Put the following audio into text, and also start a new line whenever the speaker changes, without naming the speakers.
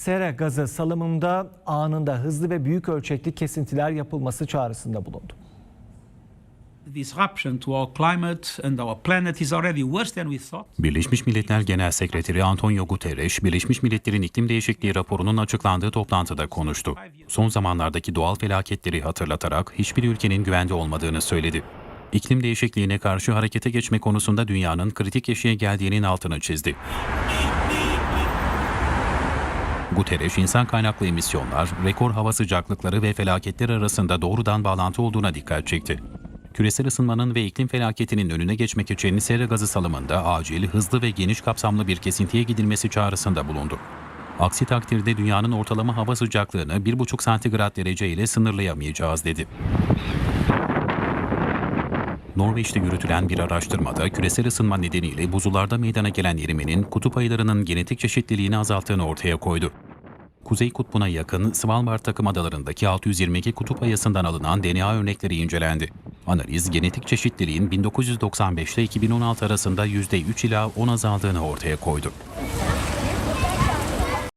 Sera gazı salımında anında hızlı ve büyük ölçekli kesintiler yapılması çağrısında bulundu.
disruption to our climate and our planet is already worse than we thought.
Birleşmiş Milletler Genel Sekreteri Antonio Guterres, Birleşmiş Milletler'in iklim değişikliği raporunun açıklandığı toplantıda konuştu. Son zamanlardaki doğal felaketleri hatırlatarak hiçbir ülkenin güvende olmadığını söyledi. İklim değişikliğine karşı harekete geçme konusunda dünyanın kritik eşiğe geldiğinin altını çizdi. Guterres, insan kaynaklı emisyonlar, rekor hava sıcaklıkları ve felaketler arasında doğrudan bağlantı olduğuna dikkat çekti. Küresel ısınmanın ve iklim felaketinin önüne geçmek için sera gazı salımında acil, hızlı ve geniş kapsamlı bir kesintiye gidilmesi çağrısında bulundu. Aksi takdirde dünyanın ortalama hava sıcaklığını 1,5 santigrat derece ile sınırlayamayacağız dedi. Norveç'te yürütülen bir araştırmada küresel ısınma nedeniyle buzullarda meydana gelen erimenin kutup ayılarının genetik çeşitliliğini azalttığını ortaya koydu. Kuzey Kutbu'na yakın Svalbard takım adalarındaki 622 kutup ayısından alınan DNA örnekleri incelendi. Analiz, genetik çeşitliliğin 1995 ile 2016 arasında %3 ila 10 azaldığını ortaya koydu.